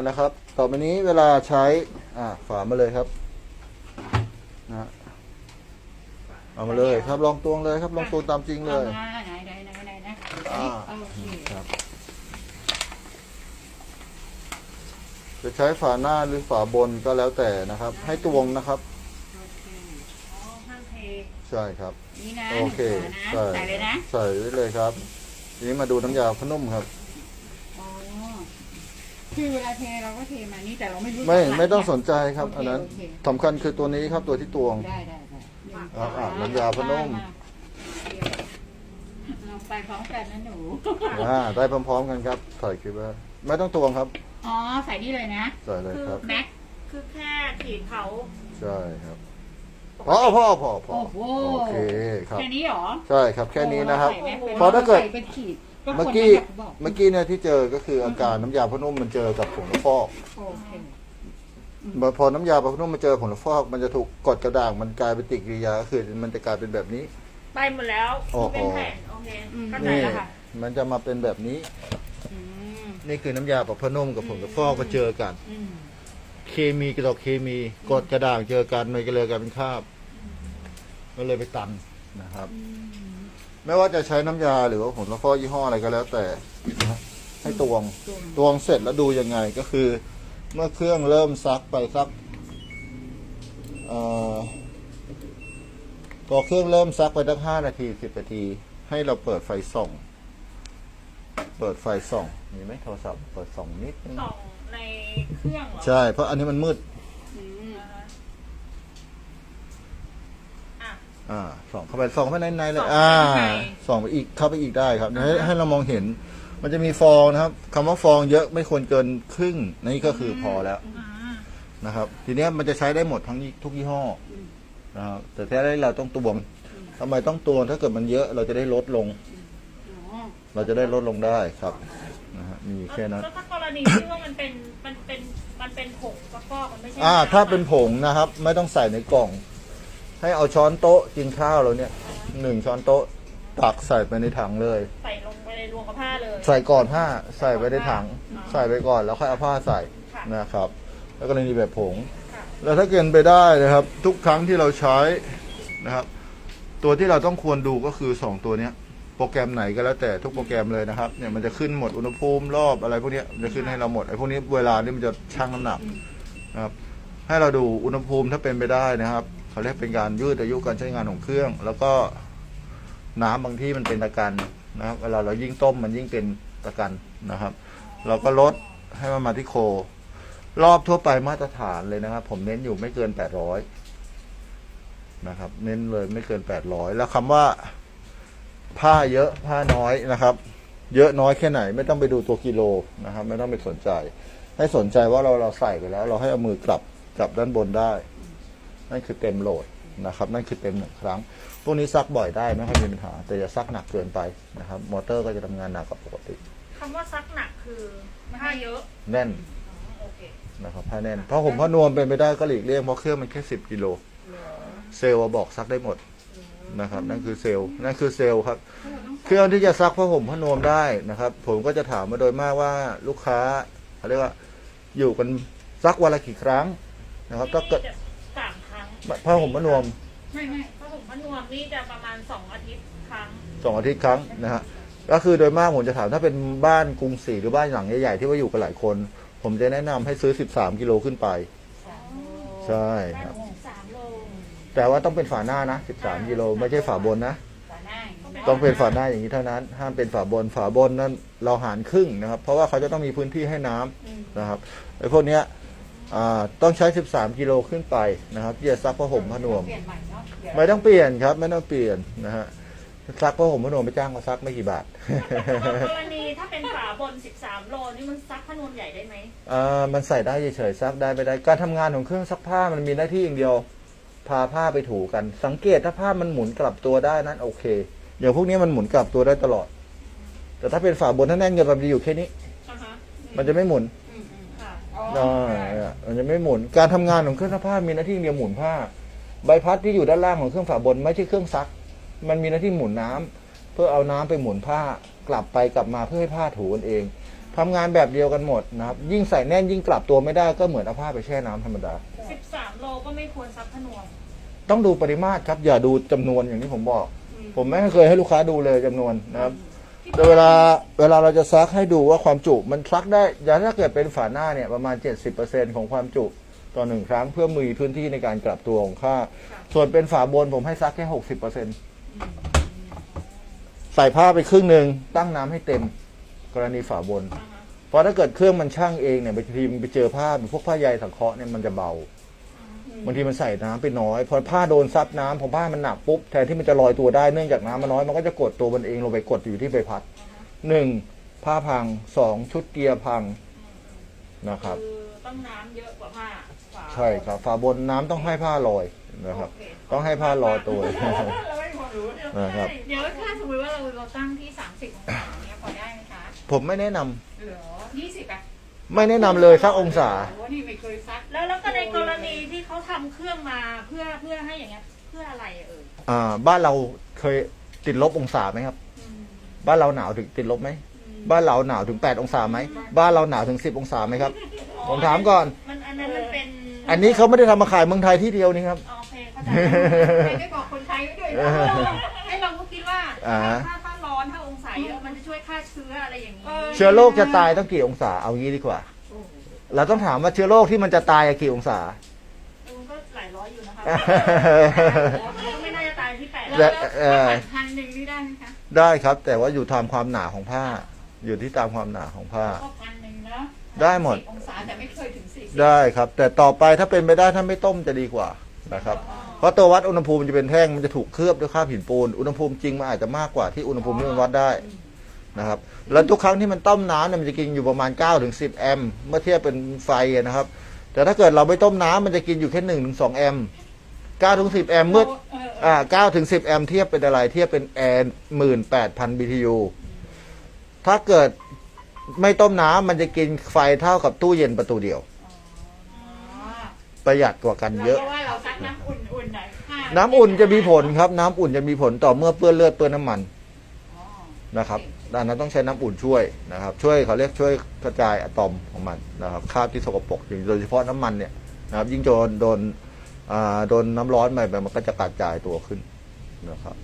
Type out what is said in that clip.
เอานะครับ ต่อไปนี้เวลาใช้ อ่าฝามาเลยครับนะฮะเอามาเลยครับลองตวงเลยครับลองตวงตามจริงเลยอามาไหนไหนไหนไหนนะอ่าโอเคครับ จะใช้ฝาหน้าหรือฝาบนก็แล้วแต่นะครับ ให้ตวงนะครับ โอเคอ๋อห้ามเทใช่ครับ นี่นะโอเคหนึ่งฝานะใส่เลยนะ ใส่ไว้เลยครับทีนี้มาดูน้ำยาพนุ่มครับ อ๋อ คือเวลาเทเราก็เทมานี่แต่เราไม่รู้ไม่หลัไม่ต้องเยสนใจครับโอเคอันนั้นโอเคสำคัญคือตัวนี้ครับตัวที่ตวงได้ได้ได้อ่าอ่าน้ำยาพนมเราไปพร้อมกันนะหนู อ่าได้พร้อมๆกันครับใส่คลิปไว้ไม่ต้องตวงครับอ๋อใส่นี่เลยนะใส่เลยครับ แม็กคือแค่ขีดเขาใช่ครับพอพอพอพอโอ้โหโอเคครับ แค่นี้เหรอ ใช่ครับแค่นี้นะครับ โอ้ใส่แม็กไปพอถ้าเกิด ใส่เป็นขีด เมื่อกี้คนบอก เมื่อกี้เนี่ยที่เจอก็คืออาการน้ำยาพนุ่มมันเจอกับผงละฟอกโอเค พอน้ำยาพนุ่มมันเจอผงละฟอก มันจะถูกกดกระด่างมันกลายเป็นปฏิกิริยาก็คือมันจะกลายเป็นแบบนี้ ไปหมดแล้วโอ้โห เป็นแผ่นโอเคเข้าใจนี่แล้วค่ะ มันจะมาเป็นแบบนี้ อืมนี่คือน้ำยาปรับผ้านุ่มกับผงละฟอกมาเจอกัน อืมเคมีกับต่อเคมีกดกระด่างเจอกันมันก็เลยกลายเป็นคราบ ก็เลยไปตันนะครับ ไม่ว่าจะใช้น้ำยาหรือว่าผงละฟอกยี่ห้ออะไรก็แล้วแต่นะฮะให้ตวงตวงตวงเสร็จแล้วดูยังไงก็คือ เมื่อเครื่องเริ่มซักไปสักเอ่อพอเครื่องเริ่มซักไปสักห้านาทีสิบนาที ให้เราเปิดไฟส่อง เปิดไฟส่อง มีไหมโทรศัพท์เปิดส่องนิดนึง ส่องในเครื่องเหรอ ใช่ เพราะอันนี้มันมืด อืม นะคะ อะอ่าส่องเข้าไปส่องเข้าไปในในเลยส่องอ่าเข้าไปใน ส่องไปอีกเข้าไปอีกได้ครับให้ให้เรามองเห็น มันจะมีฟองนะครับคำว่าฟองเยอะไม่ควรเกินครึ่งนี่ก็คือพอแล้วอ่านะครับ ทีเนี้ยมันจะใช้ได้หมดทั้งยี่ทุกยี่ห้ออนะครับแต่แท้ได้เราต้องตวงทำไมต้องตวงถ้าเกิดมันเยอะเราจะได้ลดลงอ๋อเราจะได้ลดลงได้ครับนะฮะมีแค่นั้น แล้วถ้ากรณีที่ว่ามันเป็นมันเป็นมันเป็นผงก็ก็มันไม่ใช่อ่าำถ้าเป็นผงนะครับ ไม่ต้องใส่ในกล่อง ให้เอาช้อนโต๊ะกินข้าวเราเนี่ยหนึ่งช้อนโต๊ะตักใส่ไปในถังเลย ใส่ลงไปในรวงกับผ้าเลย ใส่ก่อนผ้าใส่ไปในถังอ๋อใส่ไปก่อนแล้วค่อยเอาผ้าใส่ค่ะนะครับ แล้วก็ในแบบผง ค่ะ แล้วถ้าเกินไปได้นะครับ ทุกครั้งที่เราใช้นะครับ ตัวที่เราต้องควรดูก็คือสองตัวเนี้ย โปรแกรมไหนก็แล้วแต่ทุกโปรแกรมเลยนะครับเนี่ยมันจะขึ้นหมดอุณหภูมิรอบอะไรพวกเนี้ยมันจะขึ้นให้เราหมดไอ้พวกนี้เวลานี่มันจะชั่งน้ำหนักนะครับ ให้เราดูอุณหภูมิถ้าเป็นไปได้นะครับ เขาเรียกเป็นการยืดอายุการใช้งานของเครื่อง แล้วก็น้ำบางที่มันเป็นตะกันนะครับ เวลาเรายิ่งต้มมันยิ่งเป็นตะกันนะครับ เราก็ลดให้มันมาที่โค รอบทั่วไปมาตรฐานเลยนะครับ ผมเน้นอยู่ไม่เกินแปดร้อยนะครับ เน้นเลยไม่เกินแปดร้อยแล้วคำว่า ผ้าเยอะผ้าน้อยนะครับ เยอะน้อยแค่ไหน ไม่ต้องไปดูตัวกิโลนะครับ ไม่ต้องไปสนใจ ให้สนใจว่าเราเราใส่ไปแล้ว เราให้เอามือกลับกลับด้านบนได้ นั่นคือเต็มโหลดนะครับ นั่นคือเต็มหนึ่งครั้ง พวกนี้ซักบ่อยได้ไม่ค่อยมีปัญหา แต่อย่าซักหนักเกินไปนะครับ มอเตอร์ก็จะทำงานหนักกว่าปกติคำว่าซักหนักคือผ้าเยอะ แน่นอ๋อโอเคนะครับผ้าแน่นเพราะผมผ้านวมเป็นไปได้ก็หลีกเลี่ยงเพราะเครื่องมันแค่สิบกิโลเซลล์บอกซักได้หมดนะครับนั่นคือเซลล์นั่นคือเซลล์ครับ เครื่องที่จะซักผ้าห่มผ้านวมได้นะครับ ผมก็จะถามมาโดยมากว่าลูกค้าเขาเรียกว่าอยู่กันซักวันละกี่ครั้งนะครับถ้าเกิด ผ้าห่มผ้านวมไม่ไม่ผ้าห่มผ้านวมนี่จะประมาณสองอาทิตย์ครั้ง สองอาทิตย์ครั้งนะฮะก็คือโดยมากผมจะถามถ้าเป็นบ้านกรุงศรีหรือบ้านหลังใหญ่ๆที่ว่าอยู่กันหลายคน ผมจะแนะนำให้ซื้อ 13 กิโลขึ้นไป ใช่ครับสามโลแต่ว่าต้องเป็นฝาหน้านะ 13 กิโลไม่ใช่ฝาบนนะ ฝาหน้าต้องเป็นฝาหน้าอย่างนี้เท่านั้น ห้ามเป็นฝาบน ฝาบนนั้นเราหารครึ่งนะครับ เพราะว่าเขาจะต้องมีพื้นที่ให้น้ำนะครับไอ้พวกเนี้ย อ่าต้องใช้ 13 กิโลขึ้นไปนะครับที่จะซักผ้าห่มผ้านวม เปลี่ยนใหม่เนาะเดี๋ยวไม่ต้องเปลี่ยนครับ ไม่ต้องเปลี่ยนนะฮะซักผ้าห่มผ้านวมไปจ้างมาซักไม่กี่บาท กรณีถ้าเป็นฝาบน 13 โลนี่มันซักผ้านวมใหญ่ได้ไหมอ่ามันใส่ได้เฉยๆซักได้ไม่ได้ การทำงานของเครื่องซักผ้ามันมีหน้าที่อย่างเดียว พาผ้าไปถูกัน สังเกตถ้าผ้ามันหมุนกลับตัวได้นั้นโอเคอย่างพวกนี้มันหมุนกลับตัวได้ตลอด แต่ถ้าเป็นฝาบนถ้าแน่นเกินไปมันจะอยู่แค่นี้ อ่าฮะมันจะไม่หมุน อืมอืมค่ะอ๋ออ่ามันจะไม่หมุน การทำงานของเครื่องซักผ้ามีหน้าที่อย่างเดียวหมุนผ้า ใบพัดที่อยู่ด้านล่างของเครื่องฝาบนไม่ใช่เครื่องซัก มันมีหน้าที่หมุนน้ำเพื่อเอาน้ำไปหมุนผ้ากลับไปกลับมาเพื่อให้ผ้าถูกันเองถ้าทำงานแบบเดียวกันหมดนะครับ ยิ่งใส่แน่นยิ่งกลับตัวไม่ได้ก็เหมือนเอาผ้าไปแช่น้ำธรรมดา สิบสามโลก็ไม่ควรซักพนวมต้องดูปริมาตรครับ อย่าดูจำนวนอย่างที่ผมบอก ผมไม่เคยให้ลูกค้าดูเลยจำนวนนะครับ แต่เวลาเวลาเราจะซักให้ดูว่าความจุมันซักได้อย่างถ้าเกิดเป็นฝาหน้าเนี่ยประมาณ 70%ของความจุต่อหนึ่งครั้งเพื่อมีพื้นที่ในการกลับตัวของผ้าส่วนเป็นฝาบนผมให้ซักแค่ 60%ใส่ผ้าไปครึ่งหนึ่งตั้งน้ำให้เต็มกรณีฝาบน เพราะถ้าเกิดเครื่องมันช่างเองเนี่ยบางทีมันไปเจอผ้าพวกผ้าใยสังเคราะห์เนี่ยมันจะเบา บางทีมันใส่น้ำไปน้อย พอผ้าโดนซับน้ำพอผ้ามันหนักปุ๊บแทนที่มันจะลอยตัวได้เนื่องจากน้ำมันน้อยมันก็จะกดตัวมันเองลงไปกดอยู่ที่ใบพัดหนึ่งผ้าพังสองชุดเกียร์พังนะครับคือต้องน้ำเยอะกว่าผ้าฝาใช่ครับฝาบนน้ำต้องให้ผ้าลอยนะครับ ต้องให้ผ้าลอยตัวเราไม่พอรู้เนี่ยนะครับเดี๋ยวถ้าสมมติว่าเราเราตั้งที่สามสิบองศาเนี้ยพอได้ไหมคะผมไม่แนะนำเหรอยี่สิบอะ ไม่แนะนำเลยสักองศา โอ้นี่ไม่เคยซัก แล้วแล้วก็ในกรณีที่เขาทำเครื่องมาเพื่อเพื่อให้อย่างเงี้ยเพื่ออะไรอะเอออ่า บ้านเราเคยติดลบองศาไหมครับบ้านเราหนาวถึงติดลบไหม บ้านเราหนาวถึง 8 องศาไหม บ้านเราหนาวถึง 10 องศาไหมครับ ผมถามก่อน มันอันนั้นมันเป็นอันนี้เขาไม่ได้ทำมาขายเมืองไทยที่เดียวนี่ครับ โอเคเข้าใจไม่ได้บอกคนไทยไว้ด้วยนะให้เราก็คิดว่าอ่า ถ้าถ้า ร้อนถ้าองศาเยอะมันจะช่วยฆ่าเชื้ออะไรอย่างนี้เชื้อโรคจะตายต้องกี่องศาเอางี้ดีกว่า เราต้องถามว่าเชื้อโรคที่มันจะตายอะกี่องศามันก็หลายร้อยอยู่นะคะก็ไม่น่าจะตายที่แปดและแล้วเอ่อถ้าพันหนึ่งนี่ได้ไหมคะได้ครับ แต่ว่าอยู่ตามความหนาของผ้า อยู่ที่ตามความหนาของผ้าก็พันหนึ่งเนาะได้หมดสิบองศาแต่ไม่เคยถึงสี่สิบได้ครับ แต่ต่อไปถ้าเป็นไปได้ถ้าไม่ต้มจะดีกว่านะครับ เพราะตัววัดอุณหภูมิมันจะเป็นแท่งมันจะถูกเคลือบด้วยคราบหินปูน อุณหภูมิจริงมันอาจจะมากกว่าที่อุณหภูมิที่มันวัดได้นะครับ แล้วทุกครั้งที่มันต้มน้ำเนี่ยมันจะกินอยู่ประมาณ9ถึง10 แอมป์เมื่อเทียบเป็นไฟนะครับ แต่ถ้าเกิดเราไม่ต้มน้ำมันจะกินอยู่แค่1ถึง2แอมป์9ถึง10 แอมป์เมื่อเอออ่า9ถึง10 แอมป์เทียบเป็นอะไรเทียบเป็นแอร์หมื่นแปดพัน BTU ถ้าเกิดไม่ต้มน้ำมันจะกินไฟเท่ากับตู้เย็นประตูเดียว ประหยัดกว่ากันเยอะ เพราะว่าเราซักน้ำอุ่น น่อยผ้าน้ำอุ่นจะมีผลครับ น้ำอุ่นจะมีผลต่อเมื่อเปื้อนเลือดเปื้อนน้ำมันนะครับดังนั้นต้องใช้น้ำอุ่นช่วยนะครับ ช่วยเขาเรียกช่วยกระจายอะตอมของมันนะครับคราบที่สกปรกโดยเฉพาะน้ำมันเนี่ยนะครับยิ่งโดนโดนโดนน้ำร้อนไปมันก็จะกระจายตัวขึ้นนะครับ